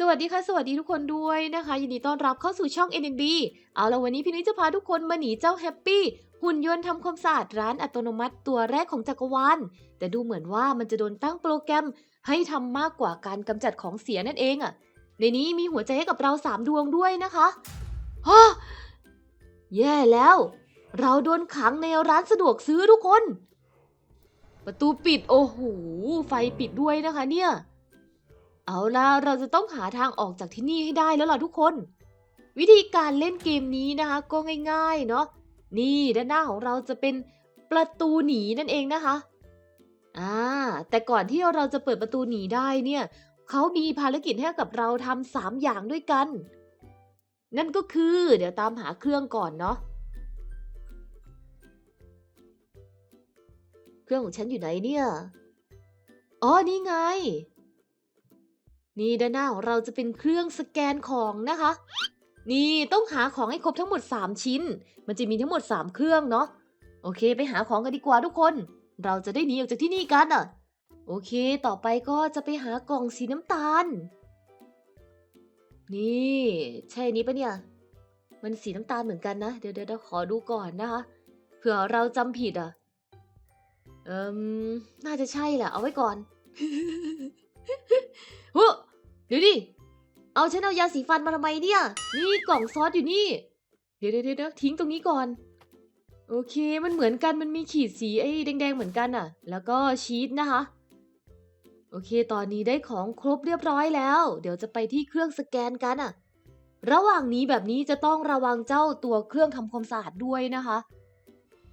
สวัสดีค่ะ สวัสดีทุกคนด้วยนะคะ ยินดีต้อนรับเข้าสู่ช่อง NNB เอาละวันนี้พี่นุ้ยจะพาทุกคนมาหนีเจ้าแฮปปี้หุ่นยนต์ทำความสะอาดร้านอัตโนมัติตัวแรกของจักรวาลแต่ดูเหมือนว่ามันจะโดนตั้งโปรแกรม ให้ทำมากกว่าการกำจัดของเสียนั่นเองอะในนี้มีหัวใจให้กับเราสามดวงด้วยนะคะฮะแย่แล้ว เราโดนขังในร้านสะดวกซื้อทุกคน ประตูปิดโอ้โหไฟปิดด้วยนะคะเนี่ย เอาล่ะเราจะต้องหาทางออกจากที่นี่ให้ได้แล้วล่ะทุกคน วิธีการเล่นเกมนี้นะคะ ก็ง่ายๆเนาะนี่ด้านหน้าของเราจะเป็นประตูหนีนั่นเองนะคะอ่าแต่ก่อนที่เราจะเปิดประตูหนีได้เนี่ยเขามีภารกิจให้กับเราทำสามอย่างด้วยกัน นั่นก็คือเดี๋ยวตามหาเครื่องก่อนเนาะเครื่องของฉันอยู่ไหนเนี่ย อ๋อ นี่ไง นี่ด้านหน้าของเราจะเป็นเครื่องสแกนของนะคะ นี่ต้องหาของให้ครบทั้งหมด 3 ชิ้น มันจะมีทั้งหมด 3 เครื่องเนาะโอเค ไปหาของกันดีกว่าทุกคน เราจะได้หนีออกจากที่นี่กันอะ โอเค ต่อไปก็จะไปหากล่องสีน้ำตาล นี่ ใช่นี้ปะเนี่ย มันสีน้ำตาลเหมือนกันนะ เดี๋ยวเดี๋ยวขอดูก่อนนะคะ เผื่อเราจำผิดอะ เอิมน่าจะใช่แหละ เอาไว้ก่อน เฮ้ ดี๋ยวดิ เอาฉันเอายาสีฟันมาทำไมเนี่ย นี่กล่องซอสอยู่นี่ เดี๋ยวเดี๋ยวเดี๋ยวทิ้งตรงนี้ก่อน โอเค มันเหมือนกัน มันมีขีดสีไอ้แดงๆเหมือนกันอะ แล้วก็ชีสนะคะ โอเค ตอนนี้ได้ของครบเรียบร้อยแล้ว เดี๋ยวจะไปที่เครื่องสแกนกันอะ ระหว่างนี้แบบนี้จะต้องระวังเจ้าตัวเครื่องทำความสะอาดด้วยนะคะ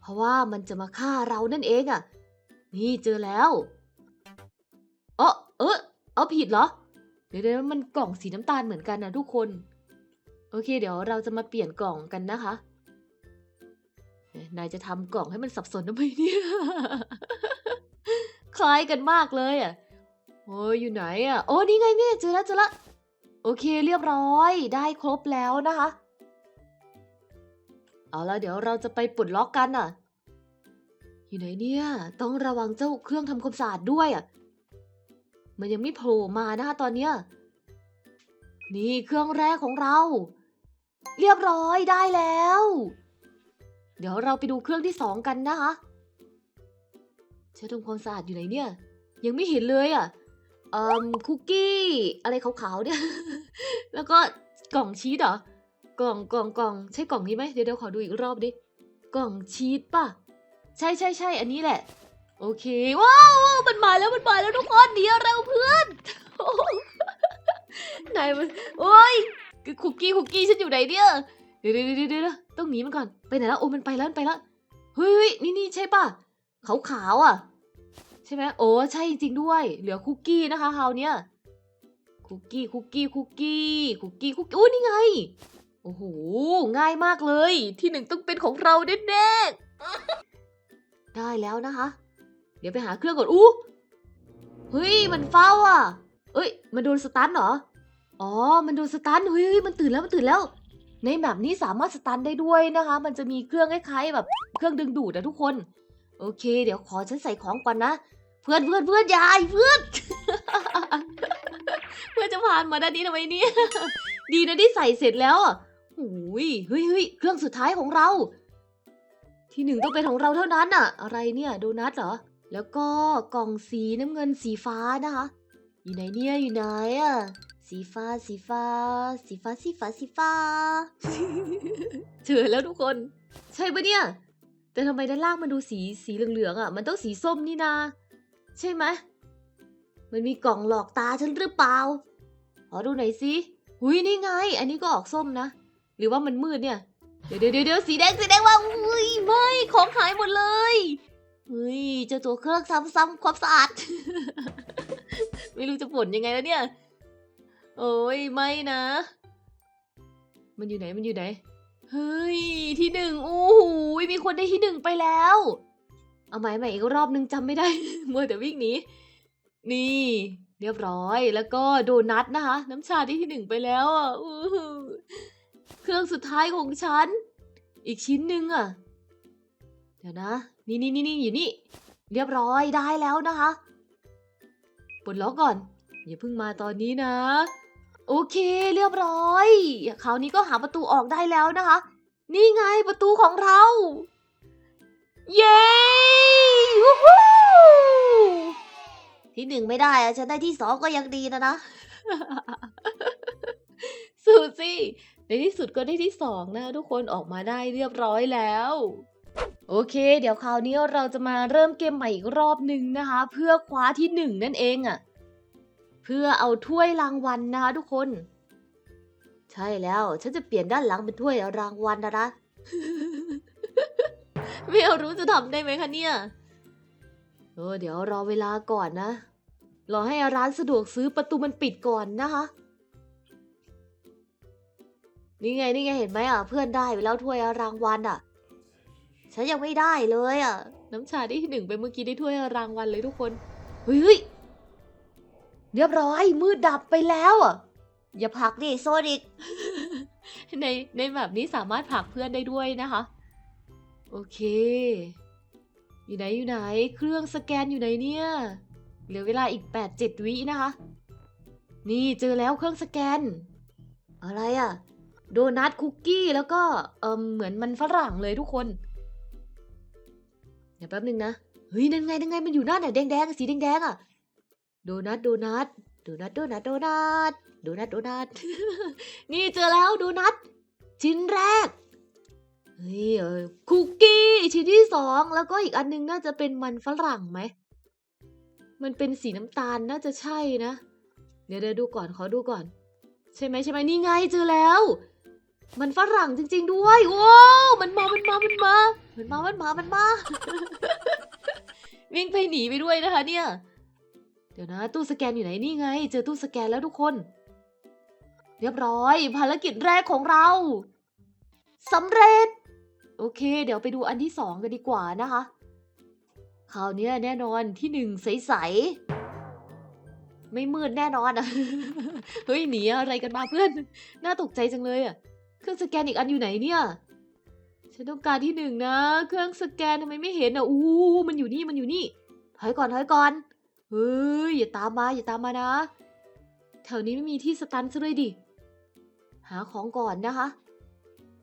เพราะว่ามันจะมาฆ่าเรานั่นเองอะ นี่เจอแล้ว เออเออเอาผิดเหรอ ดี๋ยวเดี๋ยวมันกล่องสีน้ำตาลเหมือนกันนะทุกคน โอเค เดี๋ยวเราจะมาเปลี่ยนกล่องกันนะคะ นายจะทำกล่องให้มันสับสนทำไมเนี่ย คล้ายกันมากเลยอะ โอ้ยอยู่ไหนอะ โอ้นี่ไงเนี่ยเจอแล้วเจอแล้วโอเคเรียบร้อยได้ครบแล้วนะคะ เอาล้วเดี๋ยวเราจะไปปลดล็อกกันอะ อยู่ไหนเนี่ย ต้องระวังเจ้าเครื่องทำความสะอาดด้วยอะ มันยังไม่โผล่มานะคะตอนเนี้ยนี่เครื่องแรกของเรา เรียบร้อยได้แล้ว เดี๋ยวเราไปดูเครื่องที่สองกันนะคะเช็ดทำความสะอาดอยู่ไหนเนี่ย ยังไม่เห็นเลยอะเอ่มคุกกี้อะไรขาวๆเนี่ย แล้วก็กล่องชีสเหรอกล่องกล่องกล่องใช่กล่องนี้ไหมเดี๋ยวเดี๋ยวขอดูอีกรอบดิกล่องชีสป่ะ ใช่ใช่ใช่อันนี้แหละ โอเค ว้าวว้ามันมาแล้วมันมาแล้วทุกคนเดี๋ยวเราเพื่อนไหนมันโอ้ยคุกกี้คุกกี้ฉันอยู่ไหนเนี่ยเดี๋ยวเดี๋ยวเดี๋ยวต้องหนีมันก่อนไปไหนแล้วโอ้มันไปแล้วมันไปแล้วเฮ้ยนี่นี่ใช่ป่ะขาวขาวอะ ใช่ไหมโอ้ใช่จริงด้วย เหลือคุกกี้นะคะคราวเนี้ยคุกกี้คุกกี้คุกกี้คุกกี้คุกกี้โอ้นี่ไงโอ้โหง่ายมากเลย ที่หนึ่งต้องเป็นของเราแน่ๆได้แล้วนะคะ ดี๋ยวไปหาเครื่องก่อน อู้ เฮ้ย มันเฝ้าอะ เอ้ย มันโดนสตันเหรอ อ๋อ มันโดนสตันเฮ้ยเฮ้ย มันตื่นแล้ว มันตื่นแล้ว ในแบบนี้สามารถสตันได้ด้วยนะคะ มันจะมีเครื่องคล้ายๆแบบ เครื่องดึงดูดนะทุกคน โอเค เดี๋ยวขอฉันใส่ของก่อนนะ เพื่อนเพื่อนเพื่อนยายเพื่อนเพื่อนจะผ่านมาด้านนี้ทำไมเนี่ยดีนะที่ใส่เสร็จแล้วอะโอ้ยเฮ้ยเฮ้ยเครื่องสุดท้ายของเรา ที่หนึ่งต้องเป็นของเราเท่านั้นอะอะไรเนี่ย โดนัทเหรอ แล้วก็กล่องสีน้ำเงินสีฟ้านะคะ อยู่ไหนเนี่ยอยู่ไหนอะสีฟ้าสีฟ้า สีฟ้าสีฟ้าสีฟ้าเจอแล้วทุกคน ใช่ปะเนี่ย แต่ทำไมด้านล่างมันดูสีสีเหลืองๆอะมันต้องสีส้มนี่นา ใช่ไหมมันมีกล่องหลอกตาฉันหรือเปล่าขอดูหน่อยสิหุยนี่ไง อันนี้ก็ออกส้มนะ หรือว่ามันมืดเนี่ย เดี๋ยวเดี๋ยวเดี๋ยวสีแดงสีแดงว่าอุ้ยไม่ของหายหมดเลย เฮ้ยเจ้าตัวเครื่องซ้ำๆความสะอาด ไม่รู้จะบ่นยังไงแล้วเนี่ย โอ้ยไม่นะ มันอยู่ไหนมันอยู่ไหน เฮ้ยที่หนึ่งโอ้โหมีคนได้ที่หนึ่งไปแล้ว เอาใหม่ใหม่อีกรอบนึงจำไม่ได้เมัวแต่วิ่งหนีนี่ เรียบร้อยแล้วก็โดนัทนะคะ น้ำชาได้ที่หนึ่งไปแล้วอะเครื่องสุดท้ายของฉัน อีกชิ้นหนึ่งอะ เดี๋ยวนะ นี่นี่นี่นี่อยู่นี่ เรียบร้อยได้แล้วนะคะปลดล็อกก่อน อย่าเพิ่งมาตอนนี้นะ โอเคเรียบร้อยคราวนี้ก็หาประตูออกได้แล้วนะคะ นี่ไงประตูของเรา เย้วู้ฮู้ที่หนึ่งไม่ได้อะฉันได้ที่สองก็ยังดีนะนะสูสิในที่สุดก็ได้ที่สองนะทุกคนออกมาได้เรียบร้อยแล้ว โอเค เดี๋ยวคราวนี้เราจะมาเริ่มเกมใหม่อีกรอบหนึ่งนะคะ เพื่อคว้าที่หนึ่งนั่นเองอะ่ะ เพื่อเอาถ้วยรางวัลนะคะทุกคน ใช่แล้ว ฉันจะเปลี่ยนด้านหลังเป็นถ้วยรางวัลนะนะไม่เอารู้จะทำได้ไหมคะเนี่ยเออเดี๋ยวรอเวลาก่อนนะ รอให้ร้านสะดวกซื้อประตูมันปิดก่อนนะคะ นี่ไงนี่ไงเห็นไหมอะ เพื่อนได้ไปแล้วถ้วยรางวัลอะ ฉันยังไม่ได้เลยอะ น้ำชาได้ที่หนึ่งไปเมื่อกี้ได้ถ้วยรางวัลเลยทุกคน เฮ้ยเฮ้ยเรียบร้อย มืดดับไปแล้วอะ อย่าผลักดิโซนิก ในในแบบนี้สามารถผลักเพื่อนได้ด้วยนะคะ โอเค อยู่ไหนอยู่ไหน เครื่องสแกนอยู่ไหนเนี่ย เหลือเวลาอีกแปดเจ็ดวินะคะ นี่เจอแล้วเครื่องสแกน อะไรอะ โดนัทคุกกี้แล้วก็เออเหมือนมันฝรั่งเลยทุกคน เดี๋ยวแป๊บนึงนะ เฮ้ยนั่นไงนั่นไงมันอยู่นั่นน่ะแดงๆสีแดงๆอะ โดนัทโดนัทโดนัทโดนัทโดนัทโดนัทโดนัทนี่เจอแล้วโดนัทชิ้นแรกเฮ้ยเออคุกกี้ชิ้นที่สองแล้วก็อีกอันนึงน่าจะเป็นมันฝรั่งไหมมันเป็นสีน้ำตาลน่าจะใช่นะ เดี๋ยวเดี๋ยวดูก่อนขอดูก่อน ใช่ไหมใช่ไหมนี่ไงเจอแล้ว มันฝรั่งจริง ๆ ด้วยว้าวมันมา มันมา มันมา มันมา มันมา มันมา วิ่งไปหนีไปด้วยนะคะ เนี่ย เดี๋ยวนะ ตู้สแกนอยู่ไหนนี่ไง เจอตู้สแกนแล้วทุกคน เรียบร้อย ภารกิจแรกของเราสำเร็จ โอเค เดี๋ยวไปดูอันที่สองกันดีกว่านะคะคราวเนี้ยแน่นอนที่หนึ่งใสๆไม่มืดแน่นอนอะเฮ้ยหนีอะไรกันมาเพื่อน น่าตกใจจังเลยอะ เครื่องสแกนอีกอันอยู่ไหนเนี่ย ฉันต้องการที่หนึ่งนะ เครื่องสแกนทำไมไม่เห็นอะอู้มันอยู่นี่มันอยู่นี่ถอยก่อนถอยก่อน เฮ้ยอย่าตามมาอย่าตามมานะ แถวนี้ไม่มีที่สตันซะเลยดิ หาของก่อนนะคะ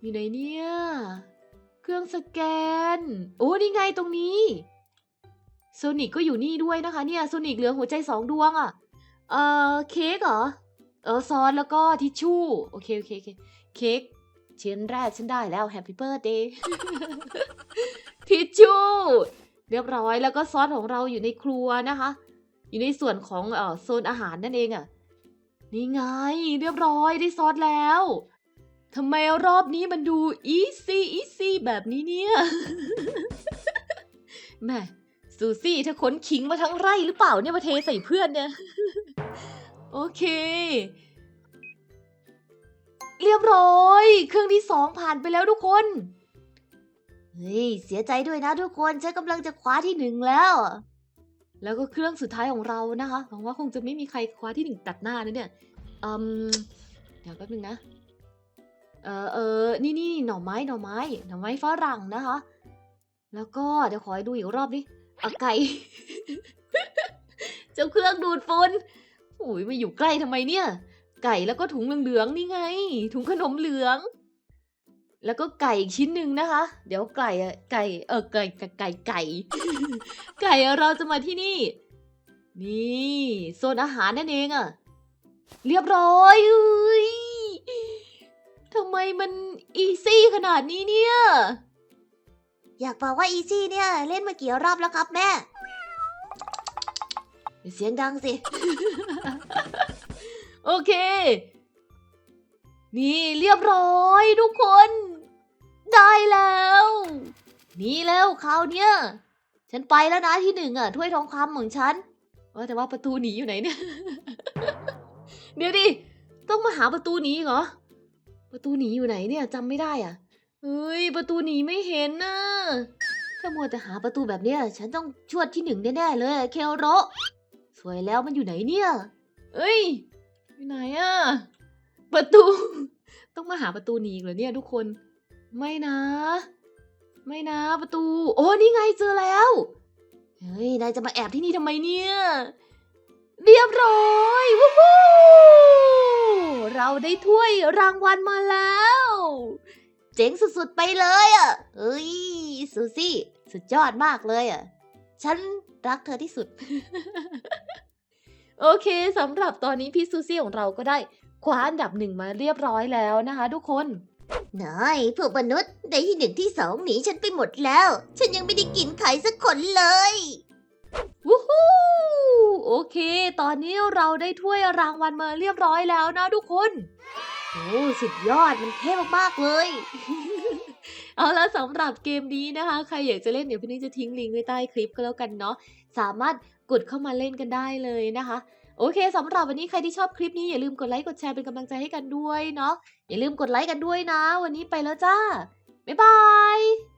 อยู่ไหนเนี่ย เครื่องสแกน โอ้นี่ไงตรงนี้โซนิกก็อยู่นี่ด้วยนะคะเนี่ยโซนิกเหลือหัวใจสองดวงอะ่ะ เอ่อเค้กเหรอ เออซอสแล้วก็ทิชชู่ โอเคโอเคโอเค เค้กชิ้นแรกฉันได้แล้วแฮปปี้เบิร์ดเดย์ทิชชู่เรียบร้อยแล้วก็ซอสของเราอยู่ในครัวนะคะ อยู่ในส่วนของเอ่อโซนอาหารนั่นเองอะ่ะนี่ไง เรียบร้อยได้ซอสแล้วทำไมรอบนี้มันดูอีซี่อีซี่แบบนี้เนี่ยแม่ซูซี่เธอขนขิงมาทั้งไร่หรือเปล่าเนี่ยมาเทใส่เพื่อนเนี่ย โอเค เรียบร้อย เครื่องที่สองผ่านไปแล้วทุกคน เฮ้ย เสียใจด้วยนะทุกคนฉันกำลังจะคว้าที่หนึ่งแล้ว แล้วก็เครื่องสุดท้ายของเรานะคะหวังว่าคงจะไม่มีใครคว้าที่หนึ่งตัดหน้านะเนี่ยอืมเดี๋ยวแป๊บนึงนะ เออเออนี่นี่หน่อไม้หน่อไม้หน่อไม้ฝรั่งนะคะ แล้วก็เดี๋ยวขอให้ดูอีกรอบดิเอาไก่เจ้าเครื่องดูดฝุ่นโอ้ยมาอยู่ใกล้ทำไมเนี่ย ไก่แล้วก็ถุงเหลืองๆนี่ไง ถุงขนมเหลือง แล้วก็ไก่อีกชิ้นหนึ่งนะคะ เดี๋ยวไก่อะไก่เออไก่ไก่ไก่ไก่ ไก่เราจะมาที่นี่ นี่โซนอาหารนั่นเองอะเรียบร้อยเอ้ยทำไมมันอีซี่ขนาดนี้เนี่ย อยากบอกว่าอีซี่เนี่ย เล่นมากี่รอบแล้วครับแม่ เสียงดังสิ โอเค นี่เรียบร้อยทุกคน ได้แล้ว นี่แล้วคราวเนี้ยฉันไปแล้วนะที่หนึ่งอะถ้วยทองคำของฉันว่าแต่ว่าประตูหนีอยู่ไหนเนี่ย เดี๋ยวดิ ต้องมาหาประตูหนีเหรอ ประตูหนีอยู่ไหนเนี่ยจำไม่ได้อะเฮ้ยประตูหนีไม่เห็นนะถ้ามัวแต่หาประตูแบบเนี้ยฉันต้องชวดที่หนึ่งแน่ๆเลย เคโรสวยแล้วมันอยู่ไหนเนี่ย เอ้ย อยู่ไหนอะประตู ต้องมาหาประตูหนีอีกเหรอเนี่ยทุกคน ไม่นะ ไม่นะประตู โอ้นี่ไงเจอแล้ว เฮ้ยนายจะมาแอบที่นี่ทำไมเนี่ย เรียบร้อยวู้ฮู้เราได้ถ้วยรางวัลมาแล้ว เจ๋งสุดๆไปเลยอะเอ้ยซูซี่ สุดยอดมากเลยอะฉันรักเธอที่สุด โอเคสำหรับตอนนี้พี่ซูซี่ของเราก็ได้คว้าอันดับหนึ่งมาเรียบร้อยแล้วนะคะทุกคนนายพวกมนุษย์ได้ที่หนึ่งที่สองหนีฉันไปหมดแล้ว ฉันยังไม่ได้กินไข่สักคนเลยวู้ฮู้โอเค ตอนนี้เราได้ถ้วยรางวัลมาเรียบร้อยแล้วนะทุกคนโอ้สุดยอดมันเท่มากๆเลย เอาละสำหรับเกมนี้นะคะ ใครอยากจะเล่นเดี๋ยวพี่นี่จะทิ้งลิงก์ไว้ใต้คลิปก็แล้วกันเนาะสามารถ กดเข้ามาเล่นกันได้เลยนะคะ โอเคสำหรับวันนี้ใครที่ชอบคลิปนี้อย่าลืมกดไลค์กดแชร์เป็นกำลังใจให้กันด้วยเนาะอย่าลืมกดไลค์กันด้วยนะ วันนี้ไปแล้วจ้าบ๊ายบาย